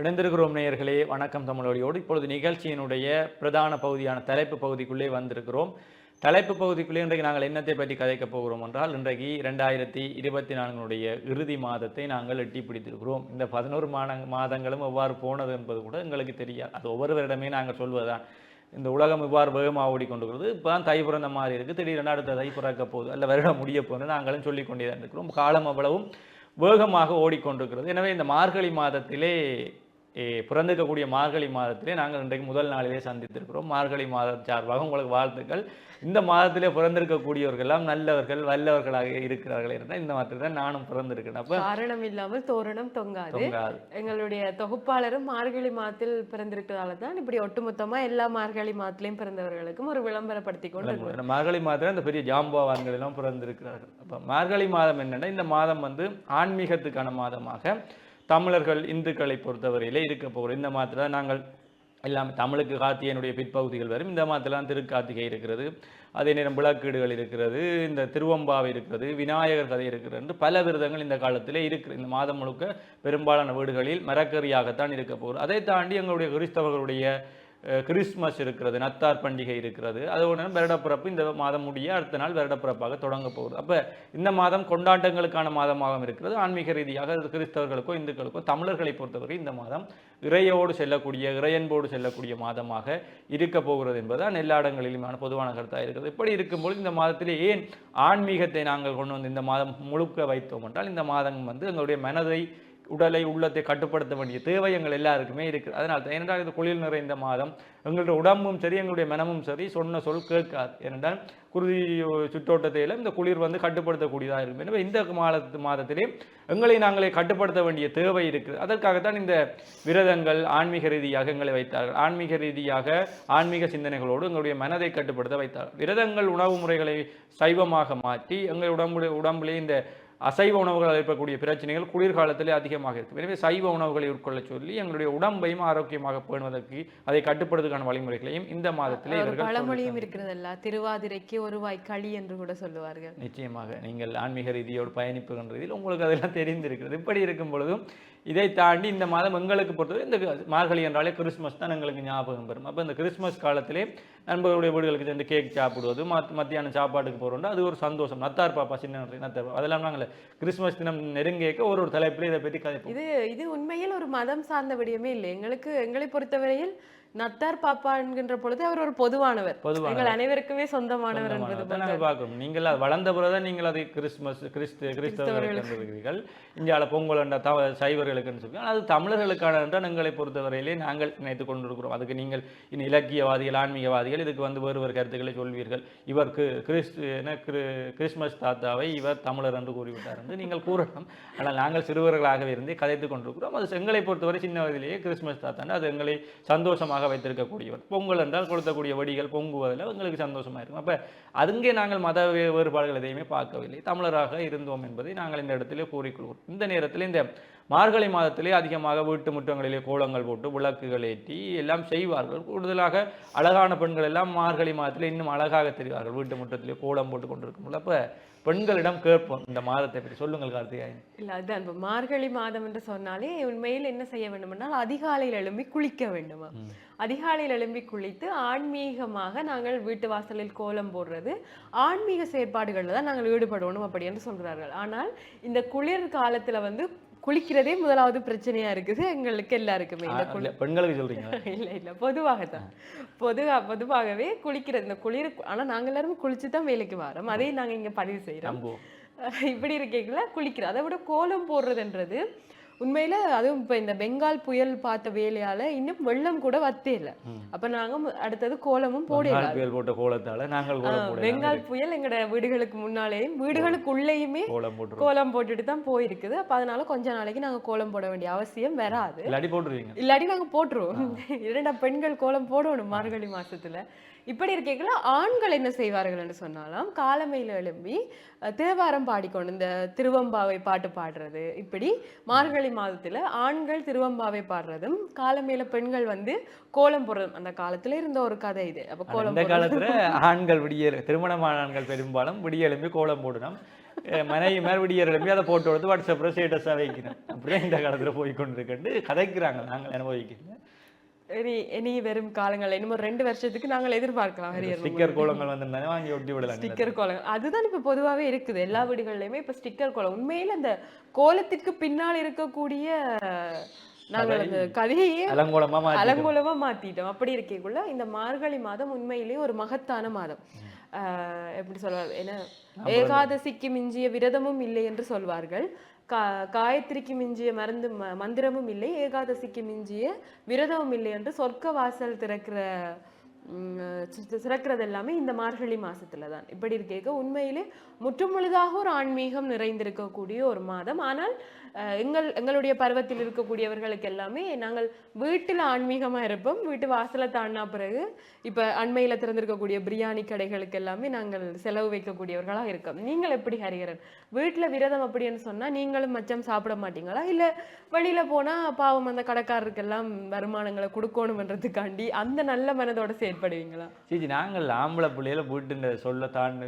இணைந்திருக்கிறோம் நேயர்களே வணக்கம் தமிழோடியோடு. இப்பொழுது நிகழ்ச்சியினுடைய பிரதான பகுதியான தலைப்பு பகுதிக்குள்ளே வந்திருக்கிறோம். தலைப்பு பகுதிக்குள்ளே இன்றைக்கு நாங்கள் என்னத்தை பற்றி கதைக்கப் போகிறோம் என்றால் இன்றைக்கு இரண்டாயிரத்தி இருபத்தி நான்கினுடைய இறுதி மாதத்தை நாங்கள் எட்டி பிடித்திருக்கிறோம். இந்த பதினோரு மாத மாதங்களும் எவ்வாறு போனது என்பது கூட எங்களுக்கு தெரியாது. அது ஒவ்வொருவரிடமே நாங்கள் சொல்வதுதான். இந்த உலகம் இவ்வாறு வேகமாக ஓடிக்கொண்டுகிறது இப்போ தான் தை பிறந்த மாதிரி இருக்குது திடீரென அடுத்த தை பிறக்க போகுது அல்ல வருடம் முடிய போகுது நாங்களும் சொல்லிக்கொண்டே தான் இருக்கிறோம். காலம் அவ்வளவும் வேகமாக ஓடிக்கொண்டிருக்கிறது. எனவே இந்த மார்கழி மாதத்திலே பிறந்திருக்கக்கூடிய மார்கழி மாதத்திலே நாங்கள் இன்றைக்கு முதல் நாளிலே சந்தித்திருக்கிறோம். மார்கழி மாதம் சார்பாக உங்களுக்கு வாழ்த்துக்கள். இந்த மாதத்திலே பிறந்திருக்கக்கூடியவர்கள் எல்லாம் நல்லவர்கள் வல்லவர்களாக இருக்கிறார்கள் என்றால் இந்த மாதத்தில் தான் நானும் பிறந்திருக்கிறேன். அப்போ காரணம் இல்லாமல் தோரணம் தொங்காது. எங்களுடைய தொகுப்பாளரும் மார்கழி மாதத்தில் பிறந்திருக்கிறதால தான் இப்படி ஒட்டுமொத்தமா எல்லா மார்கழி மாதத்திலையும் பிறந்தவர்களுக்கும் ஒரு விளம்பரப்படுத்தி கொண்டு மார்கழி மாதத்தில் இந்த பெரிய ஜாம்பவான்கள் எல்லாம் பிறந்திருக்கிறார்கள். அப்போ மார்கழி மாதம் என்னன்னா இந்த மாதம் வந்து ஆன்மீகத்துக்கான மாதமாக தமிழர்கள் இந்துக்களை பொறுத்தவரையிலே இருக்க போகிறோம் இந்த மாதத்தில் நாங்கள் எல்லாமே தமிழுக்கு கார்த்திகையினுடைய பிற்பகுதிகள் வரும். இந்த மாதத்திலாம் திருக்கார்த்திகை இருக்கிறது. அதே நேரம் விளக்கீடுகள் இருக்கிறது. இந்த திருவம்பாவை இருக்கிறது. விநாயகர் கதை இருக்கிறது என்று பல விரதங்கள் இந்த காலத்தில் இருக்கிறது இந்த மாதம் முழுக்க பெரும்பாலான வீடுகளில் மரக்கறியாகத்தான் இருக்க போகுது. அதை தாண்டி எங்களுடைய கிறிஸ்தவர்களுடைய கிறிஸ்மஸ் இருக்கிறது நத்தார் பண்டிகை இருக்கிறது. அதோட வருடப்பிறப்பு இந்த மாதம் முடிய அடுத்த நாள் வருடப்பிறப்பாக தொடங்க போகுது. அப்போ இந்த மாதம் கொண்டாட்டங்களுக்கான மாதமாகவும் இருக்கிறது. ஆன்மீக ரீதியாக கிறிஸ்தவர்களுக்கோ இந்துக்களுக்கோ தமிழர்களை பொறுத்தவரை இந்த மாதம் இறையோடு செல்லக்கூடிய இறையன்போடு செல்லக்கூடிய மாதமாக இருக்க போகிறது என்பதுதான் எல்லா இடங்களிலுமான பொதுவான கருத்தாக இருக்கிறது. இப்படி இருக்கும்போது இந்த மாதத்திலே ஏன் ஆன்மீகத்தை நாங்கள் கொண்டு வந்து இந்த மாதம் முழுக்க வைத்தோம் என்றால் இந்த மாதம் வந்து எங்களுடைய மனதை உடலை உள்ளத்தை கட்டுப்படுத்த வேண்டிய தேவை எங்கள் எல்லாருக்குமே இருக்குது. அதனால் தான் ஏனென்றால் இது குளிர் நிறைந்த மாதம். எங்களுடைய உடம்பும் சரி எங்களுடைய மனமும் சரி சொன்ன சொல் கேட்காது. ஏனென்றால் குருதி சுற்றோட்டத்தில் இந்த குளிர் வந்து கட்டுப்படுத்தக்கூடியதாக இருக்கும். எனவே இந்த மாதத்து மாதத்திலே எங்களை நாங்களே கட்டுப்படுத்த வேண்டிய தேவை இருக்குது. அதற்காகத்தான் இந்த விரதங்கள் ஆன்மீக ரீதியாக எங்களை வைத்தார்கள். ஆன்மீக ரீதியாக ஆன்மீக சிந்தனைகளோடு எங்களுடைய மனதை கட்டுப்படுத்த வைத்தார்கள். விரதங்கள் உணவு முறைகளை சைவமாக மாற்றி எங்கள் உடம்புடைய உடம்புலே இந்த அசைவ உணவுகள் இருக்கக்கூடிய பிரச்சனைகள் குளிர்காலத்திலே அதிகமாக இருக்கும். எனவே சைவ உணவுகளை உட்கொள்ள சொல்லி எங்களுடைய உடம்பையும் ஆரோக்கியமாக பேணுவதற்கு அதை கட்டுப்படுவதற்கான வழிமுறைகளையும் இந்த மாதத்திலே இவர்கள் பழமொழியும் இருக்கிறதல்ல. திருவாதிரைக்கு ஒரு வாய் களி என்று கூட சொல்லுவார்கள். நிச்சயமாக நீங்கள் ஆன்மீக ரீதியோடு பயணிப்புகின்ற ரீதியில் உங்களுக்கு அதெல்லாம் தெரிந்திருக்கிறது. இப்படி இருக்கும் பொழுதும் இதை தாண்டி இந்த மாதம் எங்களுக்கு பொறுத்தவரை இந்த மார்கழி என்றாலே கிறிஸ்மஸ் தான் எங்களுக்கு ஞாபகம் வரும். அப்போ இந்த கிறிஸ்மஸ் காலத்திலே நண்பர்களுடைய வீடுகளுக்கு சென்று கேக் சாப்பிடுவது மத் மத்தியானம் சாப்பாட்டுக்கு போகிறோம் அது ஒரு சந்தோஷம். நத்தார் பாப்பா சின்ன நத்தார் பாப்பா. அதெல்லாம் நாங்கள் கிறிஸ்மஸ் தினம் நெருங்கியக்க ஒரு ஒரு தலைப்பில் இதை பற்றி கதை இது இது உண்மையில் ஒரு மதம் சார்ந்த விடயமே இல்லை. எங்களுக்கு எங்களை பொறுத்தவரையில் நத்தார் பாப்பா என்கின்ற பொழுது அவர் ஒரு பொதுவானவர். எங்கள் அனைவருக்குமே சொந்தமானவர் என்பது நாங்கள் வளர்ந்த பிறகுதான் நீங்கள் அதை கிறிஸ்மஸ் கிறிஸ்து இருக்கிறீர்கள் இந்தியாவில் பொங்கல் என்ற சைவர்களுக்குன்னு சொல்லி. அது தமிழர்களுக்கான என்றால் எங்களை பொறுத்தவரையிலே நாங்கள் நினைத்து கொண்டிருக்கிறோம். அதுக்கு நீங்கள் இன்னும் இலக்கியவாதிகள் ஆன்மீகவாதிகள் இதுக்கு வந்து வேறு வேறு கருத்துக்களை சொல்வீர்கள். இவருக்கு கிறிஸ்து கிரு கிறிஸ்மஸ் தாத்தாவை இவர் தமிழர் என்று கூறிவிட்டார் என்று நீங்கள் கூறலாம். ஆனால் நாங்கள் சிறுவர்களாகவே இருந்தே கதைத்து கொண்டிருக்கிறோம். அது எங்களை பொறுத்தவரை சின்ன வயதிலேயே கிறிஸ்மஸ் தாத்தான்னு அது எங்களை சந்தோஷமாக வைத்திருக்கக்கூடியவர். பொங்கல் என்றால் கொளுத்தக்கூடிய வடிகள் பொங்குவதில் எங்களுக்கு சந்தோஷமாக இருக்கும். அப்போ அதுங்கே நாங்கள் மத வேறுபாடுகள் எதையுமே பார்க்கவில்லை. தமிழராக இருந்தோம் என்பதை நாங்கள் இந்த இடத்திலே கூறிக்கொள்வோம் இந்த நேரத்தில் இந்த மார்கழி மாதத்திலே அதிகமாக வீட்டு முற்றங்களிலே கோலங்கள் போட்டு விளக்குகள் ஏற்றி எல்லாம் செய்வார்கள். கூடுதலாக அழகான பெண்கள் எல்லாம் மார்கழி மாதத்திலே இன்னும் அழகாக தெரிவார்கள். வீட்டு முற்றத்திலே கோலம் போட்டு கொண்டிருக்கும் அப்போ பெண்களிடம் கேட்போம் இந்த மாதத்தை பற்றி சொல்லுங்கள் கார்த்திகாயன் இல்ல அதுதான் இப்ப மார்கழி மாதம் என்று சொன்னாலே உண்மையில் என்ன செய்ய வேண்டுமென்றால் அதிகாலையில் எழும்பி குளிக்க வேண்டுமா? அதிகாலையில் எழும்பி குளித்து ஆன்மீகமாக நாங்கள் வீட்டு வாசலில் கோலம் போடுறது ஆன்மீக செயற்பாடுகளில் தான் நாங்கள் ஈடுபடணும் அப்படி என்று சொல்கிறார்கள். ஆனால் இந்த குளிர் காலத்துல வந்து குளிக்கிறதே முதலாவது பிரச்சனையா இருக்குது. எங்களுக்கு எல்லாருக்குமே இந்த பெண்களுக்கு சொல்றீங்க இல்ல இல்ல பொதுவாகத்தான் பொதுவா பொதுவாகவே குளிக்கிறது இந்த குளிர் ஆனா நாங்க எல்லாரும் குளிச்சு தான் வேலைக்கு வரோம். அதையும் நாங்க இங்க பதிவு செய்யறோம் இப்படி இருக்கீங்களா? குளிக்கிறது அதை விட கோலம் போடுறதுன்றது உண்மையில அதுவும் இப்ப இந்த பெங்கால் புயல் பார்த்த வேலையால இன்னும் வெள்ளம் கூட வத்தே இல்ல. அப்ப நாங்க மு- அடுத்தது கோலமும் நாலு பேர் போட்ட கோலத்தால நாங்கள் பெங்கால் புயல் எங்கட வீடுகளுக்கு முன்னாலேயும் வீடுகளுக்குள்ளேயுமே கோலம். போட்டுட்டு தான் போயிருக்குது. அப்ப அதனால கொஞ்ச நாளைக்கு நாங்க கோலம் போட வேண்டிய அவசியம் வராது. இல்லாட்டி போட்டுருவீங்க. இல்லாட்டி நாங்க போட்டுருவோம். இரண்டா பெண்கள் கோலம் போடணும் மார்கழி மாசத்துல. இப்படி இருக்கீங்களா ஆண்கள் என்ன செய்வார்கள் என்று சொன்னாலாம். காலமையில எழும்பி தேவாரம் பாடிக்கொண்டு இந்த திருவம்பாவை பாட்டு பாடுறது. இப்படி மார்கழி மாதத்துல ஆண்கள் திருவம்பாவை பாடுறதும் காலமையில பெண்கள் வந்து கோலம் போடுறதும் அந்த காலத்துல இருந்த ஒரு கதை இது. அப்ப கோலம் இந்த காலத்துல ஆண்கள் விடிய திருமணமான ஆண்கள் பெரும்பாலும் விடிய எழும்பி கோலம் போடணும். மனைவி மறுபடியும் எழுப்பி அதை போட்டு கொடுத்து வாட்ஸ்அப்பில் ஸ்டேட்டஸாக வைக்கிறேன் அப்படியே இந்த காலத்துல போய் கொண்டிருக்கேன் கதைக்கிறாங்க. நாங்கள் அனுபவிக்கிறேன் இனி இனி வரும் காலங்கள் இன்னும் ஒரு ரெண்டு வருஷத்துக்கு நாங்கள் எதிர்பார்க்கலாம் ஹரியர் ஸ்டிக்கர் கோலங்கள் வந்திருந்தாலும் வாங்கி ஒட்டி விடலாம் ஸ்டிக்கர் கோலம் அதுதான் இப்ப பொதுவாவே இருக்குது. எல்லா வீடுகள்லயுமே இப்ப ஸ்டிக்கர் கோலம். உண்மையில அந்த கோலத்திற்கு பின்னால் இருக்கக்கூடிய நாங்கள் அந்த கதையே அலங்கோலமா அலங்கோலமா மாத்திட்டோம். அப்படி இருக்கக்குள்ள இந்த மார்கழி மாதம் உண்மையிலேயே ஒரு மகத்தான மாதம். எப்படி சொல்வார் என்ன? ஏகாதசிக்கு மிஞ்சிய விரதமும் இல்லை என்று சொல்வார்கள். கா காயத்ரிக்கு மிஞ்சிய மருந்து ம- மந்திரமும் இல்லை ஏகாதசிக்கு மிஞ்சிய விரதமும் இல்லை என்று சொர்க்க வாசல் திறக்கிற சிறக்கிறது எல்லாமே இந்த மார்கழி மாசத்துல தான் இப்படி இருக்கேக்க உண்மையிலே முற்றுமுழுதாக ஒரு ஆன்மீகம் நிறைந்திருக்கக்கூடிய ஒரு மாதம். ஆனால் எங்கள் எங்களுடைய பருவத்தில் இருக்கக்கூடியவர்களுக்கு எல்லாமே நாங்கள் வீட்டில் ஆன்மீகமாக இருப்போம். வீட்டு வாசலை தாண்டினா பிறகு இப்போ அண்மையில் திறந்திருக்கக்கூடிய பிரியாணி கடைகளுக்கு எல்லாமே நாங்கள் செலவு வைக்கக்கூடியவர்களாக இருக்கோம். நீங்கள் எப்படி ஹரிகரன் வீட்டில் விரதம் அப்படின்னு சொன்னால் நீங்களும் மச்சம் சாப்பிட மாட்டீங்களா? இல்லை வெளியில் போனால் பாவம் அந்த கடைக்காரருக்கெல்லாம் வருமானங்களை கொடுக்கணுன்றதுக்காண்டி அந்த நல்ல மனதோட செயற்படுவீங்களா? சீச்சி நாங்கள் ஆம்பளை பிள்ளையில வீட்டு சொல்ல தாண்டு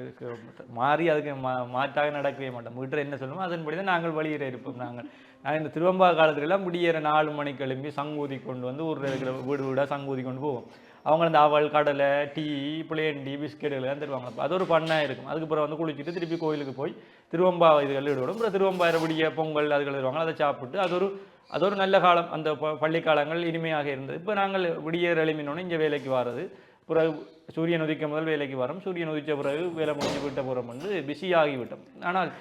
மாறி அதுக்கு மா மாற்றாக நடக்கவே மாட்டோம். வீட்டில் என்ன சொல்லுமோ அதன்படி தான் நாங்கள் வழியிற இருப்போம். நாங்கள் நான் இந்த திருவம்பா காலத்துலலாம் முடியிற நாலு மணிக்கு எழும்பி சங்கூதி கொண்டு வந்து ஊரில் இருக்கிற வீடு வீடாக சங்கூதி கொண்டு போவோம். அவங்க இந்த அவல் கடலை டீ பிளேன் டீ பிஸ்கெட் எல்லாம் தருவாங்க. அது ஒரு பண்ணாக இருக்கும். அதுக்கப்புறம் வந்து குளிச்சுட்டு திருப்பி கோயிலுக்கு போய் திருவம்பா இதுகள் விடுவோம் அப்புறம் திருவம்பா விடிய பொங்கல் அதுகள் தருவாங்க. அதை சாப்பிட்டு அது ஒரு அது ஒரு நல்ல காலம். அந்த ப- பள்ளி காலங்கள் இனிமையாக இருந்தது. இப்போ நாங்கள் விடியற் எளிமினோன்னு இங்கே வேலைக்கு வர்றது. பிறகு சூரியன் உதிக்க முதல் வேலைக்கு வரோம் சூரியன் உதித்த பிறகு வேலை முடிஞ்சு விட்ட போகிறோம் வந்து பிஸியாகி விட்டோம். ஆனால்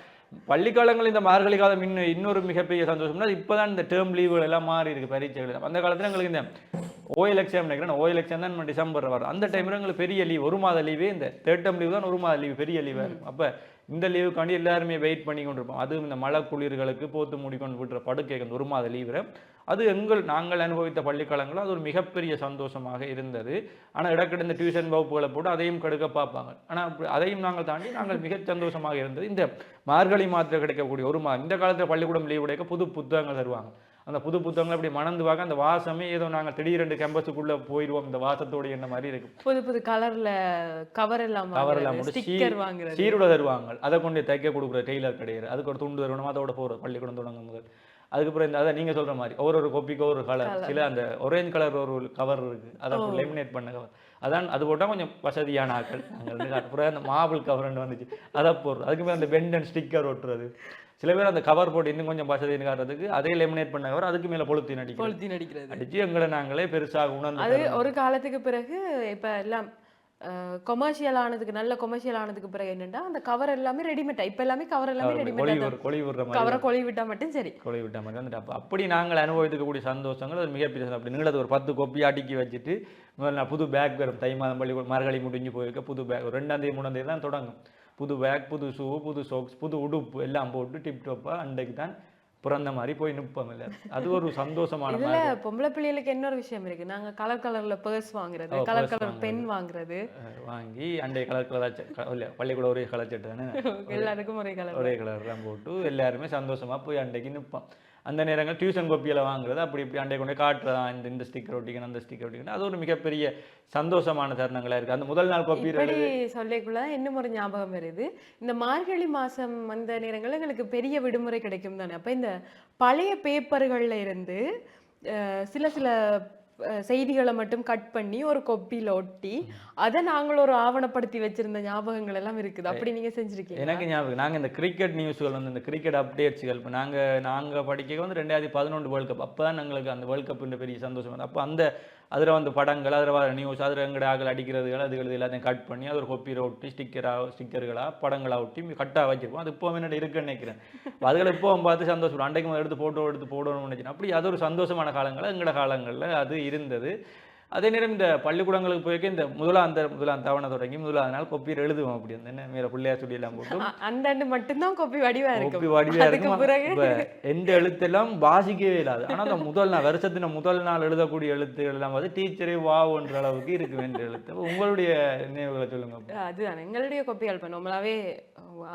பள்ளிக்காலங்கள் இந்த மார்கழி காலம் இன்னும் இன்னொரு மிகப்பெரிய சந்தோஷம்னா இப்போதான் இந்த டேர்ம் லீவுகள் எல்லாம் மாறி இருக்கு பரீட்சைகள் அந்த காலத்தில் எங்களுக்கு இந்த ஓஎல் எக்ஸாம் நினைக்கிறேன். ஓஎல் எக்ஸாம் தான் நம்ம டிசம்பர் வரும். அந்த டைமில் எங்களுக்கு பெரிய லீவ் ஒரு மாத லீவு இந்த தேர்ட் டேர்ம் லீவ் தான் ஒரு மாத லீவு பெரிய லீவாக இருக்கும். அப்போ இந்த லீவுக்காண்டி எல்லாருமே வெயிட் பண்ணி கொண்டிருப்போம். அதுவும் இந்த மழை குளிர்களுக்கு போத்து மூடிக்கொண்டு விட்டுற படுக்கை ஒரு மாத லீவில் அது எங்கள் நாங்கள் அனுபவித்த பள்ளிக்காலங்களில் அது ஒரு மிகப்பெரிய சந்தோஷமாக இருந்தது. ஆனால் இடக்கிட இந்த டியூஷன் வகுப்புகளை போட்டு அதையும் கெடுக்க பார்ப்பாங்க. ஆனால் அதையும் நாங்கள் தாண்டி நாங்கள் மிக சந்தோஷமாக இருந்தது. இந்த மார்கழி மாதத்தில் கிடைக்கக்கூடிய ஒரு மாதம் இந்த காலத்தில் பள்ளிக்கூடம் லீவ் உடைக்க புது புத்தகங்கள் தருவாங்க. அந்த புது புத்தகங்கள் அப்படி மணந்து பார்க்க அந்த வாசமே ஏதோ நாங்கள் திடீரெண்டு கேம்பஸுக்குள்ளே போயிடுவோம் இந்த வாசத்தோடு என்ன மாதிரி இருக்கும். புது புது கலர்ல கவர் எல்லாம் கவர் எல்லாம் சீருடை தருவாங்க. அதை கொண்டு தைக்க கொடுக்குற டெய்லர் கிடையாது. அதுக்கு ஒரு துண்டு தருவணும். அதோட போகிறது பள்ளிக்கூடம் தொடங்கும் முதல் அதுக்கப்புறம் இந்த அதை நீங்க சொல்ற மாதிரி ஒரு ஒரு கொப்பிக்கு ஒரு கலர் சில அந்த ஒரேஞ்ச் கலர் ஒரு கவர் இருக்கு. அதை லெமினேட் பண்ண கவர் அதான் அது போட்டா கொஞ்சம் வசதியான ஆட்கள் நாங்கள் காட்டு. அப்புறம் அந்த மாபிள் கவர் வந்துச்சு. அதை போடுறது. அதுக்கு மேலே அந்த பெண்ட் அண்ட் ஸ்டிக்கர் ஒட்டுறது. சில பேர் அந்த கவர் போட்டு இன்னும் கொஞ்சம் வசதின்னு காட்டுறதுக்கு அதே லெமினேட் பண்ண கவர் அதுக்கு மேல பொழுத்தி நடிக்கும் கொளுத்தி நடிக்கிறது. அடிச்சு எங்களை நாங்களே பெருசாக உணர்ந்து அது ஒரு காலத்துக்கு பிறகு இப்ப எல்லாம் கொமர்ஷியல் ஆனதுக்கு நல்ல கொமர்ஷியல் ஆனதுக்கு பிறகு என்னன்னா அந்த கவர் எல்லாமே ரெடிமேட் இப்ப எல்லாமே கவர் எல்லாமே கொழி ரெடிமேட் கொழி கவரை கொழி விட்டா மட்டும் சரி. கொலை விட்ட வந்துட்டு அப்போ அப்படி நாங்கள் அனுபவித்துக்கக்கூடிய சந்தோஷங்கள் அது மிகப்பெரிய. அப்படி நீங்களது ஒரு பத்து கொப்பி அடுக்கி வச்சுட்டு முதல்ல நான் புது பேக் வரும். தை மாதம் பள்ளி மார்கழி முடிஞ்சு போயிருக்க புது பேக் ஒரு ரெண்டாம் தேதி மூணாம் தேதி தான் தொடங்கும். புது பேக் புது ஷூ புது சோக்ஸ் புது உடுப்பு எல்லாம் போட்டு டிப் டாப்பாக அன்றைக்கு தான் பிறந்த மாதிரி போய் நிற்போம் இல்லை. அது ஒரு சந்தோஷமான மாதிரி. பொம்பளை பிள்ளைகளுக்கு இன்னொரு விஷயம் இருக்கு. நாங்க கலர் கலர்ல பர்ஸ் வாங்குறது கலர் கலர். பென் வாங்குறது. வாங்கி அண்டைய கலர் கலர் இல்லை பள்ளிக்கூட ஒரே கலர் சட்டை தானே? எல்லாருக்கும் ஒரே கலர் ஒரே கலர் தான் போட்டு எல்லாருமே சந்தோஷமா போய் அண்டைக்கு நிற்போம் அந்த நேரங்கள் டியூஷன் கோப்பியில் வாங்குறது அப்படி இப்படி அண்டை கொண்டு காட்டுறதா இந்த இந்த ஸ்டிக்கர் ஒட்டிக்கணும் அந்த ஸ்டிக்கர் ஒட்டிக்கணும். அது ஒரு மிகப்பெரிய சந்தோஷமான தருணங்களா இருக்கு. அந்த முதல் நாள் கோப்பி சொல்லிக்குள்ள இன்னும் ஒரு ஞாபகம் வருது. இந்த மார்கழி மாசம் அந்த நேரங்கள்ல எங்களுக்கு பெரிய விடுமுறை கிடைக்கும் தானே. அப்ப இந்த பழைய பேப்பர்கள்ல இருந்து சில சில செய்திகளை மட்டும் கட் பண்ணி ஒரு கொப்பியில ஒட்டி அதை நாங்கள் ஒரு ஆவணப்படுத்தி வச்சிருந்த ஞாபகங்கள் எல்லாம் இருக்குது. அப்படி நீங்க செஞ்சிருக்கீங்க எனக்கு ஞாபகம் நாங்க இந்த கிரிக்கெட் நியூஸ்கள் வந்து இந்த கிரிக்கெட் அப்டேட்ஸ்கள் இப்போ நாங்க நாங்க படிக்க வந்து ரெண்டாயிரத்தி பதினொன்று வேர்ல்ட் கப் அப்போ தான் எங்களுக்கு அந்த வேர்ல்ட் கப்புன்ற பெரிய சந்தோஷம் அப்போ அந்த அதில் வந்து படங்கள் அதில் வர நியூஸ் அதில் எங்கட ஆகல் அடிக்கிறதுகள் அதுகள் எல்லாத்தையும் கட் பண்ணி அது ஒரு கொப்பியில் ஒட்டி ஸ்டிக்கராக ஸ்டிக்கர்களாக படங்களாக ஒட்டி கட்டாக வச்சிருப்போம். அது இப்போ என்னோட இருக்குன்னு நினைக்கிறேன். அதுகளை இப்போ பார்த்து சந்தோஷம் அன்றைக்கு எடுத்து ஃபோட்டோ எடுத்து போடணும்னு நினைச்சேன். அப்படி அது ஒரு சந்தோஷமான காலங்கள் எங்கட காலங்களில் அது இருந்தது. அதே நேரம் இந்த பள்ளிக்கூடங்களுக்கு போய்க்க இந்த முதலாந்த முதலாம் தவணை தொடங்கி முதலாவது நாள் கொப்பியில் எழுதுவோம் அப்படி அந்த என்ன மேலே பிள்ளையார் சொல்லி எல்லாம் போட்டு அந்த ஆண்டு மட்டும்தான் கொப்பி வடிவா கோப்பி இருக்கும் வடிவா அதுக்கு இருக்கும். எந்த எழுத்தெல்லாம் வாசிக்கவே இல்லாது. ஆனா அந்த முதல் நாள் வருஷத்தின முதல் நாள் எழுதக்கூடிய எழுத்துகள் எல்லாம் வந்து டீச்சரே வாவுன்ற அளவுக்கு இருக்கு வேண்டிய எழுத்து. உங்களுடைய நினைவுகளை சொல்லுங்க. அதுதான். எங்களுடைய கொப்பிகள் இப்போ நம்மளாவே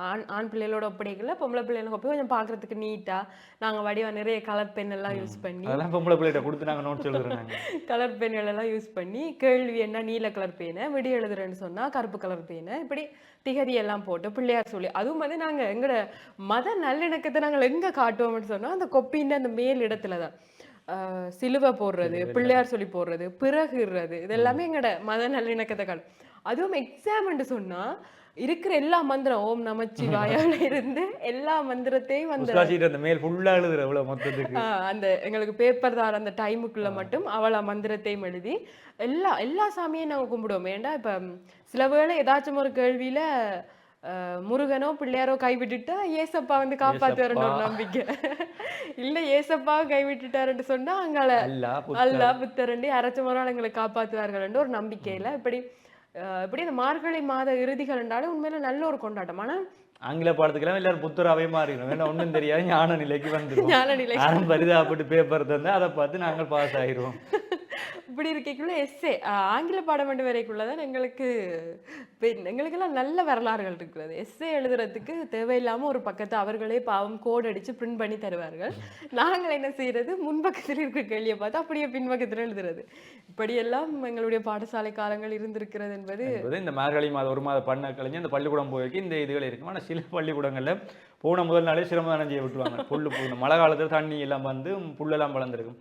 ஆண் ஆண் பிள்ளைகளோட ஒப்படைக்கல பொம்பளை பிள்ளைகள கொப்பி கொஞ்சம் பார்க்கறதுக்கு நீட்டா நாங்க வடிவா நிறைய கலர் பென் எல்லாம் யூஸ் பண்ணி அதெல்லாம் பொம்பளை பிள்ளைகிட்ட கொடுத்து நாங்க நோட் சொல்லுறோம் நாங்க. கலர் பென்கள் எல்லாம் எல்லாம் யூஸ் பண்ணி கேள்வி என்ன நீல கலர் பேனை விடி எழுதுறேன்னு சொன்னா கருப்பு கலர் பேனை இப்படி திகதி எல்லாம் போட்டு பிள்ளையார் சொல்லி அதுவும் வந்து நாங்க எங்களோட மத நல்லிணக்கத்தை நாங்கள் எங்க காட்டுவோம்னு சொன்னா அந்த கொப்பின்ற அந்த மேல் இடத்துல தான் சிலுவை போடுறது பிள்ளையார் சொல்லி போடுறது பிறகுறது இது எல்லாமே எங்களோட மத நல்லிணக்கத்தை காட்டும். அதுவும் எக்ஸாம்னு சொன்னா இருக்கிற எல்லா மந்திரம் ஓம் நமச்சிவாயால இருந்து எல்லா மந்திரத்தையும் புஸ்தாசிட்டு அந்த மேல் ஃபுல்லா எழுதுற எவ்வளவு மொத்தத்துக்கு. அந்த எங்களுக்கு பேப்பர் தான் அந்த டைமுக்குள்ள மட்டும் அவளா மந்திரத்தையும் எழுதி எல்லா எல்லா சாமியும் நாங்க கும்பிடுவோம். ஏன்டா இப்ப சில வேளை ஏதாச்சும் ஒரு கேள்வியில முருகனோ பிள்ளையாரோ கைவிட்டுட்டா ஏசப்பா வந்து காப்பாத்துவாருன்னு ஒரு நம்பிக்கை. இல்ல ஏசப்பா கைவிட்டுட்டாருன்னு சொன்னா அங்கால அல்லா புத்தரண்டி அரைச்ச முறால் எங்களை காப்பாத்துவார்கள் ஒரு நம்பிக்கையில இப்படி இப்படி இந்த மார்கழி மாத இறுதிகள் என்றாலும் உண்மையில நல்ல ஒரு கொண்டாட்டம். ஆனா ஆங்கில பாடத்துக்கெல்லாம் எல்லாரும் புத்தராவே மாறிடும். வேணா ஒண்ணும் தெரியாது ஞான நிலைக்கு வந்துடும் ஞான நிலை பரிதாபப்பட்டு பேப்பர் தந்தா அதை பார்த்து நாங்கள் பாஸ் ஆயிடுவோம். இப்படி இருக்கைக்குள்ள எஸ்ஏ ஆங்கில பாடம் மட்டும் வரைக்குள்ளதான் எங்களுக்கு எங்களுக்கெல்லாம் நல்ல வரலாறுகள் இருக்கிறது. எஸ்ஏ எழுதுறதுக்கு தேவையில்லாம ஒரு பக்கத்தை அவர்களே பாவம் கோட் அடிச்சு பிரிண்ட் பண்ணி தருவார்கள். நாங்கள் என்ன செய்யறது? முன்பக்கத்தில் இருக்கிற கேள்வியை பார்த்து அப்படியே பின்பக்கத்தில் எழுதுறது. இப்படியெல்லாம் எங்களுடைய பாடசாலை காலங்கள் இருந்திருக்கிறது என்பது இந்த மார்கழி மாதம் ஒரு மாத பண்ண கழிஞ்சு அந்த பள்ளிக்கூடம் போய்க்கு இந்த இதுகள் இருக்கும். ஆனா சில பள்ளிக்கூடங்கள்ல போன முதல் நாளே சிரமதானம் செய்ய விட்டுருவாங்க. புல்லு மழை காலத்துல தண்ணி எல்லாம் வந்து புல்லெல்லாம் வளர்ந்துருக்கும்.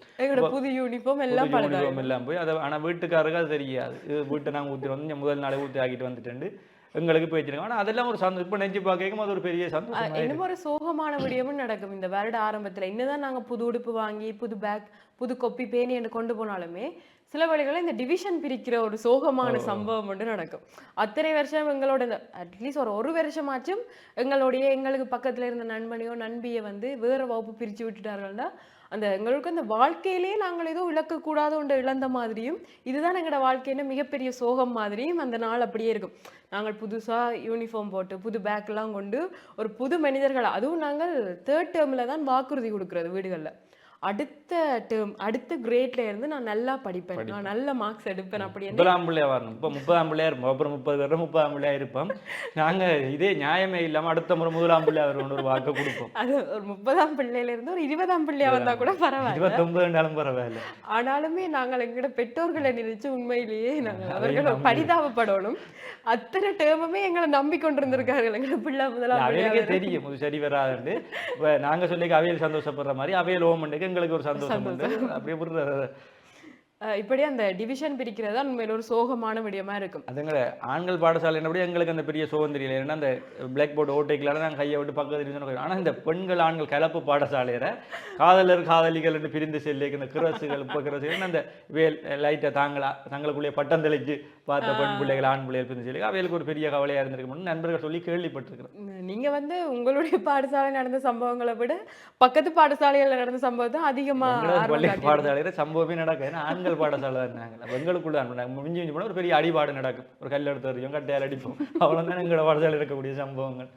புது யூனிஃபார்ம் எல்லாம் புது எல்லாம் போய் அதை ஆனா வீட்டுக்காரருக்கு அது தெரியாது. இது வீட்டை நாங்க ஊத்தி வந்து முதல் நாளே ஊத்தி ஆக்கிட்டு வந்துட்டு எங்களுக்கு போயிச்சிருக்கோம் ஆனா அதெல்லாம் ஒரு சந்தோஷம். இப்ப நெஞ்சு பார்க்கும் அது ஒரு பெரிய சந்தோஷம் இன்னும் ஒரு சோகமான விடயமும் நடக்கும். இந்த வருட ஆரம்பத்துல என்னதான் நாங்க புது உடுப்பு வாங்கி புது பேக் புது கொப்பி பேனி என்று கொண்டு போனாலுமே சில வழிகளில் இந்த டிவிஷன் பிரிக்கிற ஒரு சோகமான சம்பவம் ஒன்று நடக்கும். அத்தனை வருஷம் எங்களோட இந்த அட்லீஸ்ட் ஒரு ஒரு வருஷமாச்சும் எங்களுடைய எங்களுக்கு பக்கத்துல இருந்த நண்பனையோ நண்பியை வந்து வேற வகுப்பு பிரிச்சு விட்டுட்டார்கள்னா அந்த எங்களுக்கு அந்த வாழ்க்கையிலேயே நாங்கள் ஏதோ இழக்கக்கூடாத ஒன்று இழந்த மாதிரியும் இதுதான் எங்களோட வாழ்க்கையின மிகப்பெரிய சோகம் மாதிரியும் அந்த நாள் அப்படியே இருக்கும். நாங்கள் புதுசாக யூனிஃபார்ம் போட்டு புது பேக்கெலாம் கொண்டு ஒரு புது மனிதர்கள் அதுவும் நாங்கள் தேர்ட் டேர்மில் தான் வாக்குறுதி கொடுக்குறது வீடுகளில். அடுத்த டேர்ம் அடுத்த கிரேட்ல இருந்து நான் நல்லா படிப்பேன். நான் நல்ல மார்க்ஸ் எடுப்பேன் அப்படி முப்பதாம் பிள்ளையா வரணும். இப்போ முப்பதாம் பிள்ளையா இருப்போம். அப்புறம் முப்பது பேர் முப்பதாம் பிள்ளையா இருப்போம். நாங்க இதே நியாயமே இல்லாம அடுத்த முறை முதலாம் பிள்ளையா வருவோம்னு ஒரு வாக்கு கொடுப்போம். அது ஒரு முப்பதாம் பிள்ளையில இருந்து ஒரு இருபதாம் பிள்ளையா வந்தா கூட பரவாயில்ல. இருபத்தொன்பது ரெண்டாலும் பரவாயில்ல. ஆனாலுமே நாங்கள் எங்களோட பெற்றோர்களை நினைச்சு உண்மையிலேயே நாங்கள் அவர்களை நம்பி. பரிதாபப்படணும். அத்தனை டேர்முமே எங்களை நம்பிக்கொண்டிருந்திருக்கார்கள். எங்களோட பிள்ளை முதலாம் தெரியும். சரி இப்போ நாங்க சொல்லி அவையல் சந்தோஷப்படுற மாதிரி அவையல் ஓம் பண்ணுக்கு எங்களுக்கு ஒரு சந்தோஷம் உண்டு அப்படியே இப்படி அந்த டிவிஷன் பிரிக்கிறது தான் உண்மையில ஒரு சோகமான விடயமா இருக்கும். அதுங்கிற ஆண்கள் பாடசாலை என்னபடி எங்களுக்கு அந்த பெரிய சோகம் தெரியல. ஏன்னா அந்த பிளாக் போர்டு ஓட்டைக்கலான நாங்கள் கையை விட்டு பக்கத்தில் இருந்து ஆனால் இந்த பெண்கள் ஆண்கள் கலப்பு பாடசாலையில காதலர் காதலிகள் என்று பிரிந்து செல்லிக்கு இந்த கிரசுகள் இப்போ கிரசுகள் அந்த வேல் லைட்டை தாங்களா தங்களுக்குள்ளே பட்டம் தெளிச்சு பார்த்த பெண் பிள்ளைகள் ஆண் பிள்ளைகள் பிரிந்து செல்லி அவைகளுக்கு ஒரு பெரிய கவலையா இருந்திருக்கும் நண்பர்கள் சொல்லி கேள்விப்பட்டிருக்கிறோம். நீங்க வந்து உங்களுடைய பாடசாலை நடந்த சம்பவங்களை விட பக்கத்து பாடசாலைகள்ல நடந்த சம்பவம் தான் அதிகமா எங்களோட ஆர்வம் பள்ளி காட்டியிருக்கு. பாடசாலையில சம்பவமே நடக்காது. ஏன்னா ஆண்கள் பாடசாலை தான் நாங்கள் அப்ப எங்களுக்குள்ள தான் போனால் ஒரு பெரிய அடிபாடு நடக்கும். ஒரு கல் எடுத்து வரையும் கட்டையால் அடிப்போம். அவ்வளவுதான் எங்களோட பாடசாலையில் இருக்கக்கூடிய சம்பவங்கள்.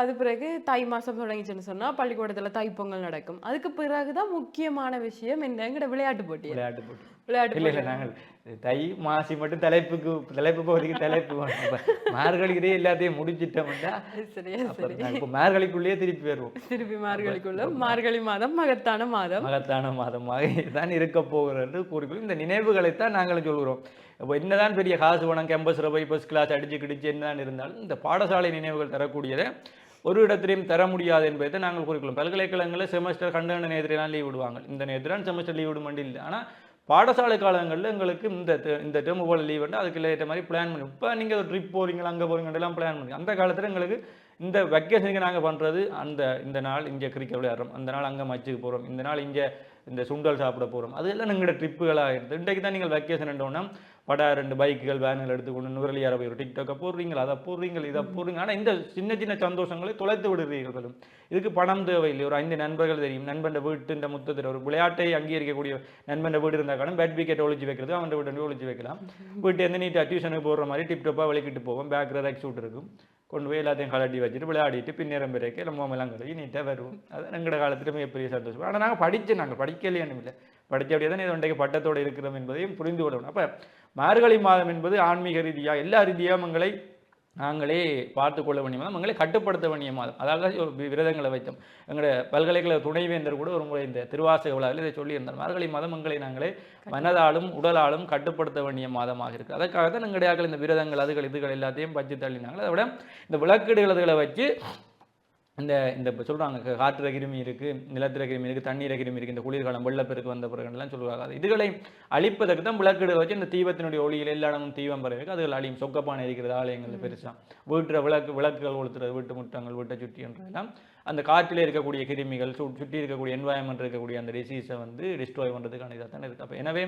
அது பிறகு தை மாசம் தொடங்கிச்சுன்னு சொன்னா பள்ளிக்கூடத்துல தைப்பொங்கல் நடக்கும். அதுக்கு பிறகுதான் முக்கியமான விஷயம் என்ன? எங்கட விளையாட்டு போட்டி. விளையாட்டு போட்டி. விளையாட்டு இல்ல இல்ல நாங்கள் தை மாசி மட்டும் தலைப்புக்கு தலைப்பு பகுதிக்கு தலைப்பு மார்கழிக்கிறே எல்லாத்தையும் முடிச்சிட்டோம்னா இப்ப மார்கழிக்குள்ளேயே திருப்பி வருவோம். திருப்பி மார்கழிக்குள்ள மார்கழி மாதம் மகத்தான மாதம். மகத்தான மாதமாக தான் இருக்க போகிறது கூறிக்கொள்ள இந்த நினைவுகளைத்தான் நாங்களும் சொல்கிறோம். இப்போ என்னதான் பெரிய காசு பணம் கேம்பஸில் போய் ஃபர்ஸ்ட் கிளாஸ் அடிச்சு கிடிச்சு என்னதான் இருந்தாலும் இந்த பாடசாலை நினைவுகள் தரக்கூடியதை ஒரு இடத்திலையும் தர முடியாது என்பதை நாங்கள் குறிக்கொள்ளும். பல்கலைக்கழகங்களில் செமஸ்டர் கண்டன நேரத்திலாம் லீவ் விடுவாங்க. இந்த நேரத்தில் செமஸ்டர் லீவ் விட இல்லை ஆனால் பாடசாலை காலங்களில் எங்களுக்கு இந்த இந்த டேர்ம் போல் லீவ் வந்து அதுக்கு ஏற்ற மாதிரி பிளான் பண்ணி இப்போ நீங்கள் ஒரு ட்ரிப் போகிறீங்களா அங்கே போறீங்கலாம் பிளான் பண்ணி அந்த காலத்தில் எங்களுக்கு இந்த வெக்கேஷனுக்கு நாங்கள் பண்ணுறது அந்த இந்த நாள் இங்கே கிரிக்கெட் விளையாடுறோம் அந்த நாள் அங்கே மச்சுக்கு போகிறோம் இந்த நாள் இங்கே இந்த சுண்டல் சாப்பிட போகிறோம் அதெல்லாம் எங்களோட ட்ரிப்புகளாக இருக்குது இன்றைக்கு தான் நீங்கள் வெக்கேஷன் என்றோன்னா படா ரெண்டு பைக்குகள் வேன்கள் எடுத்துக்கொண்டு நுரலியார போய் ஒரு டிக்டாக்கை போடுறீங்களா அதை போடுறீங்க இதை போடுறீங்க ஆனால் இந்த சின்ன சின்ன சந்தோஷங்களை தொலைத்து விடுறீர்கள் இதுக்கு பணம் தேவையில்லை. ஒரு ஐந்து நண்பர்கள் தெரியும். நண்பன் வீட்டு இந்த முத்தத்தில் ஒரு விளையாட்டை அங்கீகரிக்கக்கூடிய நண்பன் வீடு இருந்தால் கூட பேட் விக்கெட் ஒழிச்சு வைக்கிறது அவன் வீட்டு ஒழிச்சு வைக்கலாம். வீட்டு எந்த நீட்டாக டியூஷனுக்கு போடுற மாதிரி டிப் விளக்கிட்டு வெளிக்கிட்டு போவோம். பேக் ரெக்ஸ் சூட் இருக்கும். கொண்டு போய் எல்லாத்தையும் கலட்டி வச்சுட்டு விளையாடிட்டு பின்னேறம் பிறகு எல்லாம் மோமெல்லாம் கழுவி நீட்டாக வருவோம். அது எங்களோட காலத்தில் மிகப்பெரிய சந்தோஷம். ஆனால் நாங்கள் படிச்சு நாங்கள் படிக்கலையானும் இல்லை. படித்தபடியே தான் இது இன்றைக்கு பட்டத்தோடு இருக்கிறோம் என்பதையும் புரிந்து கொள்ளணும். அப்போ மார்கழி மாதம் என்பது ஆன்மீக ரீதியாக எல்லா ரீதியாக எங்களை நாங்களே பார்த்து கொள்ள வேண்டிய மாதம் எங்களை கட்டுப்படுத்த வேண்டிய மாதம். அதாவது விரதங்களை வைத்தோம். எங்களுடைய பல்கலைக்கழக துணைவேந்தர் கூட ஒரு முறை இந்த திருவாசக விழாவில் இதை சொல்லியிருந்தார். மார்கழி மாதம் எங்களை நாங்களே மனதாலும் உடலாலும் கட்டுப்படுத்த வேண்டிய மாதமாக இருக்குது அதுக்காக தான் எங்களுடைய இந்த விரதங்கள் அதுகள் இதுகள் எல்லாத்தையும் வச்சு தள்ளினாங்க. அதை விட இந்த விளக்கீடுகள் இதுகளை வச்சு இந்த இந்த இப்போ சொல்கிறாங்க காற்றுல கிருமி இருக்குது நிலத்தில கிருமி இருக்குது தண்ணீர கிருமி இருக்குது இந்த குளிர்காலம் வெள்ளப்பெருக்கு வந்த பிறகுலாம் சொல்லுவாங்க. அது இதுகளை அழிப்பதற்கு தான் விளக்குகளை வச்சு இந்த தீபத்தினுடைய ஒளியில் எல்லா இடமும் தீபம் பரவிருக்கு அதுகள் அழியும். சொக்கப்பானை இருக்கிறது ஆலயங்களில் பெருசாக வீட்டில் விளக்கு விளக்குகள் கொளுத்துறது வீட்டு முற்றங்கள் வீட்டை சுற்றின்றதெல்லாம் அந்த காற்றில் இருக்கக்கூடிய கிருமிகள் சு சுற்றி இருக்கக்கூடிய என்வாயன்மெண்ட் இருக்கக்கூடிய அந்த டிசீஸை வந்து டிஸ்ட்ராய் பண்ணுறதுக்கான இதாக தான் இருக்குது. அப்போ எனவே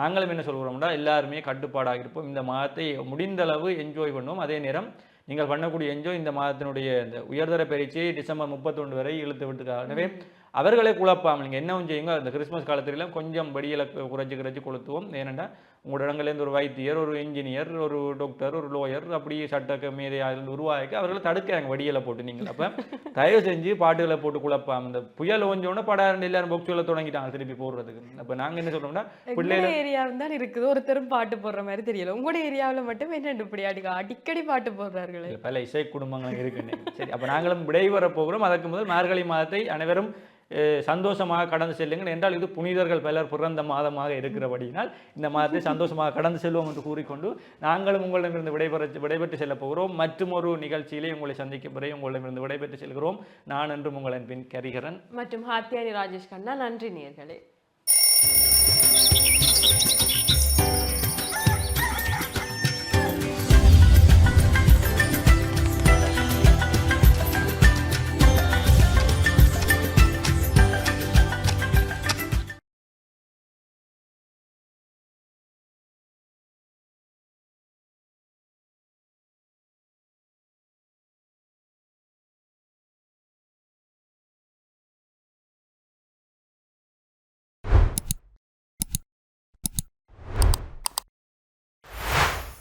நாங்களும் என்ன சொல்கிறோம்னா எல்லாருமே கட்டுப்பாடாக இருப்போம். இந்த மாதத்தை முடிந்த அளவு என்ஜாய் பண்ணுவோம். அதே நேரம் நீங்கள் பண்ணக்கூடிய என்ஜாய் இந்த மாதத்தினுடைய இந்த உயர்தர பயிற்சியை டிசம்பர் முப்பத்தொன்று வரை இழுத்து விட்டுருக்காங்க எனவே அவர்களை குழப்பாமல் நீங்கள் என்ன செய்யுங்க இந்த கிறிஸ்மஸ் காலத்திலாம் கொஞ்சம் வெடியலை குறைச்சி குறைச்சி கொளுத்துவோம். ஏனெண்டா உங்களோட இடங்கள்லேருந்து ஒரு வைத்தியர் ஒரு இன்ஜினியர் ஒரு டாக்டர் ஒரு லோயர் அப்படி சட்ட மேதையாக உருவாக்கி அவர்களை தடுக்கிறாங்க வடியலை போட்டு நீங்கள். அப்போ தயவு செஞ்சு பாட்டுகளை போட்டு குழப்பாம இந்த புயல் ஓஞ்சோடனே படாரண்டு எல்லாரும் பொக்ஸுகளை தொடங்கிட்டாங்க திருப்பி போடுறதுக்கு. அப்போ நாங்கள் என்ன சொல்றோம்னா பிள்ளைகளை ஏரியாவில் தான் இருக்குது. ஒருத்தரும் பாட்டு போடுற மாதிரி தெரியல. உங்களோட ஏரியாவில் மட்டும் என்னண்டு இப்படி அடிக்க அடிக்கடி பாட்டு போடுறார்களே. பல இசை குடும்பங்கள் இருக்குன்னு. சரி அப்போ நாங்களும் விடைபெற போகிறோம். அதற்கு முதல் மார்கழி மாதத்தை அனைவரும் சந்தோஷமாக கடந்து செல்லுங்கள். என்றால் இது புனிதர்கள் பலர் பிறந்த மாதமாக இருக்கிறபடியினால் இந்த மாதத்தை சந்தோஷமாக கடந்து செல்வோம் என்று கூறிக்கொண்டு நாங்களும் உங்களிடமிருந்து விடைபெற விடைபெற்று செல்ல போகிறோம். மற்றும் ஒரு நிகழ்ச்சியிலே உங்களை சந்திக்கும் வரை உங்களிடமிருந்து விடைபெற்று செல்கிறோம். நான் என்றும் உங்களின் பின் கரிகரன். மற்றும் ஹாத்தியானி ராஜேஷ் கண்ணா. நன்றி நேர்களே.